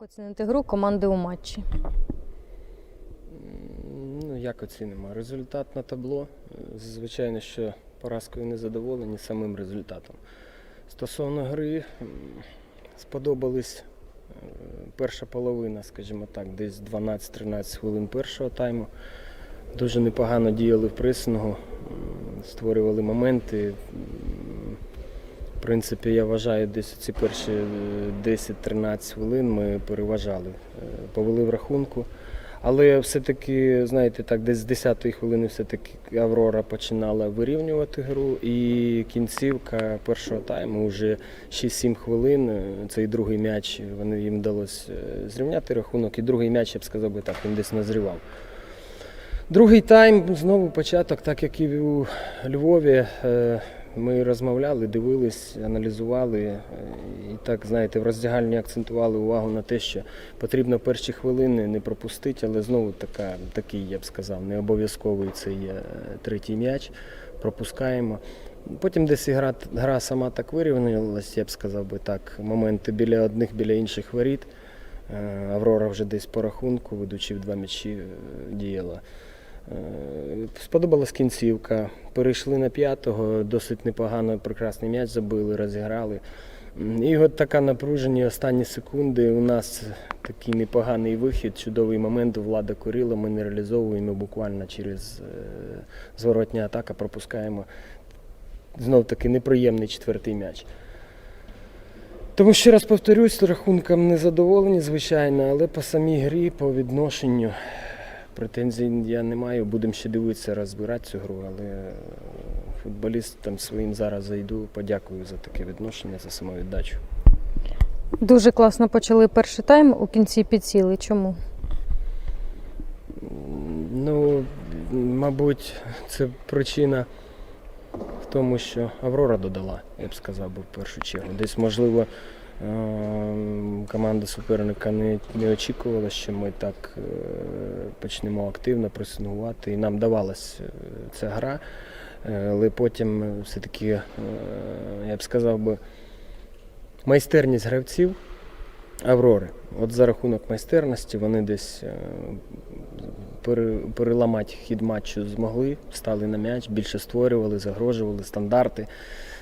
Як оцінити гру команди у матчі? Ну, як оцінимо? Результат на табло. Звичайно, що поразкою не задоволені самим результатом. Стосовно гри, м, сподобались е, перша половина, скажімо так, десь 12-13 хвилин першого тайму. Дуже непогано діяли в пресингу, створювали моменти. Принципі, я вважаю, десь ці перші е, 10-13 хвилин ми переважали, Е, повели в рахунку. Але все-таки, знаєте, так, десь з 10-ї хвилини все-таки Аврора починала вирівнювати гру, і кінцівка першого тайму вже 6-7 хвилин. е, Цей другий м'яч вони їм вдалося е, зрівняти рахунок, і другий м'яч, я б сказав би так, він десь назрівав. Другий тайм знову початок, так як і у Львові. Ми розмовляли, дивились, аналізували е, і так, знаєте, в роздягальні акцентували увагу на те, що потрібно перші хвилини не пропустити, але знову така, такий, я б сказав, не обов'язковий цей е, третій м'яч. Пропускаємо. Потім десь гра, гра сама так вирівнялась, я б сказав би так. Моменти біля одних, біля інших воріт. Е, Аврора вже десь по рахунку, ведучи в два м'ячі, діяла. Сподобалась кінцівка. Перейшли на п'ятого, досить непогано, прекрасний м'яч забили, розіграли. І от така напружені останні секунди. У нас такий непоганий вихід, чудовий момент Влада Курила. Ми не реалізовуємо буквально через е, зворотня атака, пропускаємо знов таки неприємний четвертий м'яч. Тому ще раз повторюсь, рахунком не задоволені, звичайно, але по самій грі, по відношенню претензій я не маю. Будемо ще дивитися, розбирати цю гру, але е, футболістам своїм зараз зайду, подякую за таке відношення, за самовіддачу. Дуже класно почали перший тайм, у кінці підсіли. Чому? Ну, мабуть, це причина в тому, що Аврора додала, я б сказав би в першу чергу. Десь, можливо, команда суперника не, не очікувала, що ми так е, почнемо активно пресингувати. І нам давалась е, ця гра. Е, Але потім все-таки, я б сказав би, майстерність гравців Аврори. От за рахунок майстерності вони десь переламати хід матчу змогли, стали на м'яч, більше створювали, загрожували стандарти,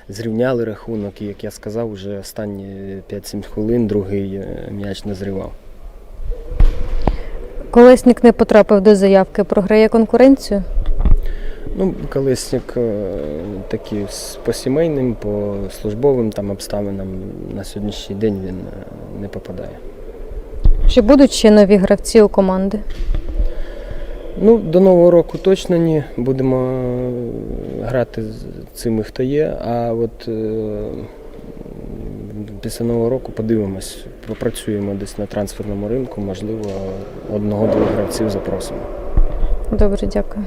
зрівняли рахунок. І, як я сказав, вже останні 5-7 хвилин другий е, м'яч назрівав. Колесник не потрапив до заявки, програє конкуренцію. Ну, колесник е, такий по сімейним, по службовим там обставинам на сьогоднішній день він е, не попадає. Чи будуть ще нові гравці у команди? Ну, до Нового року точно ні. Будемо е, грати з цими, хто є. А от е, після Нового року подивимось, попрацюємо десь на трансферному ринку, можливо, одного-двох гравців запросимо. Добре, дякую. Дякую.